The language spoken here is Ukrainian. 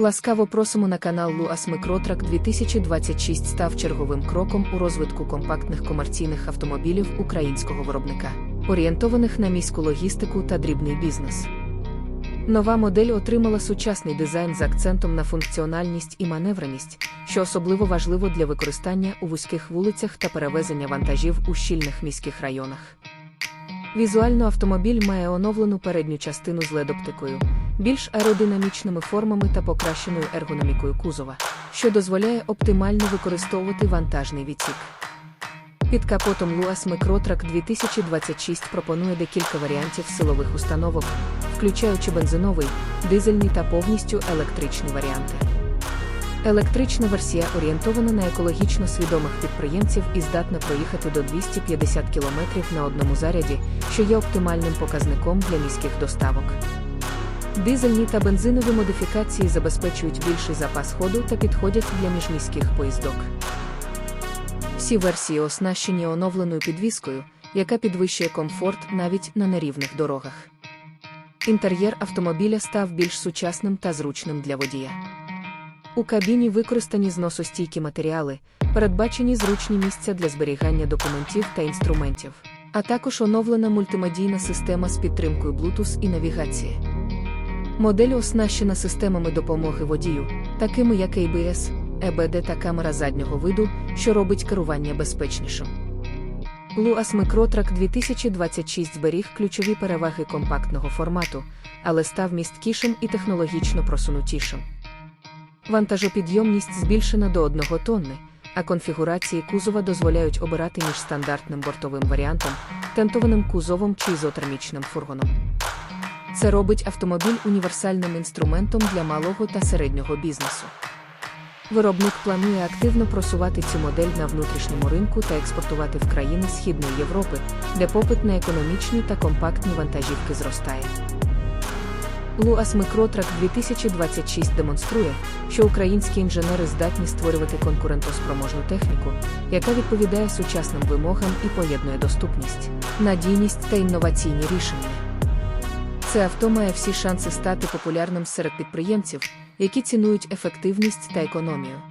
Ласкаво просимо на канал Луас Микротрак 2026 став черговим кроком у розвитку компактних комерційних автомобілів українського виробника, орієнтованих на міську логістику та дрібний бізнес. Нова модель отримала сучасний дизайн з акцентом на функціональність і маневреність, що особливо важливо для використання у вузьких вулицях та перевезення вантажів у щільних міських районах. Візуально автомобіль має оновлену передню частину з LED-оптикою, більш аеродинамічними формами та покращеною ергономікою кузова, що дозволяє оптимально використовувати вантажний відсік. Під капотом Luas Microtrack 2026 пропонує декілька варіантів силових установок, включаючи бензиновий, дизельний та повністю електричні варіанти. Електрична версія орієнтована на екологічно свідомих підприємців і здатна проїхати до 250 км на одному заряді, що є оптимальним показником для міських доставок. Дизельні та бензинові модифікації забезпечують більший запас ходу та підходять для міжміських поїздок. Всі версії оснащені оновленою підвіскою, яка підвищує комфорт навіть на нерівних дорогах. Інтер'єр автомобіля став більш сучасним та зручним для водія. У кабіні використані зносостійкі матеріали, передбачені зручні місця для зберігання документів та інструментів, а також оновлена мультимедійна система з підтримкою Bluetooth і навігації. Модель оснащена системами допомоги водію, такими як ABS, EBD та камера заднього виду, що робить керування безпечнішим. Luas Microtrack 2026 зберіг ключові переваги компактного формату, але став місткішим і технологічно просунутішим. Вантажопідйомність збільшена до 1 тонни, а конфігурації кузова дозволяють обирати між стандартним бортовим варіантом, тентованим кузовом чи ізотермічним фургоном. Це робить автомобіль універсальним інструментом для малого та середнього бізнесу. Виробник планує активно просувати цю модель на внутрішньому ринку та експортувати в країни Східної Європи, де попит на економічні та компактні вантажівки зростає. Luas Microtrack 2026 демонструє, що українські інженери здатні створювати конкурентоспроможну техніку, яка відповідає сучасним вимогам і поєднує доступність, надійність та інноваційні рішення. Це авто має всі шанси стати популярним серед підприємців, які цінують ефективність та економію.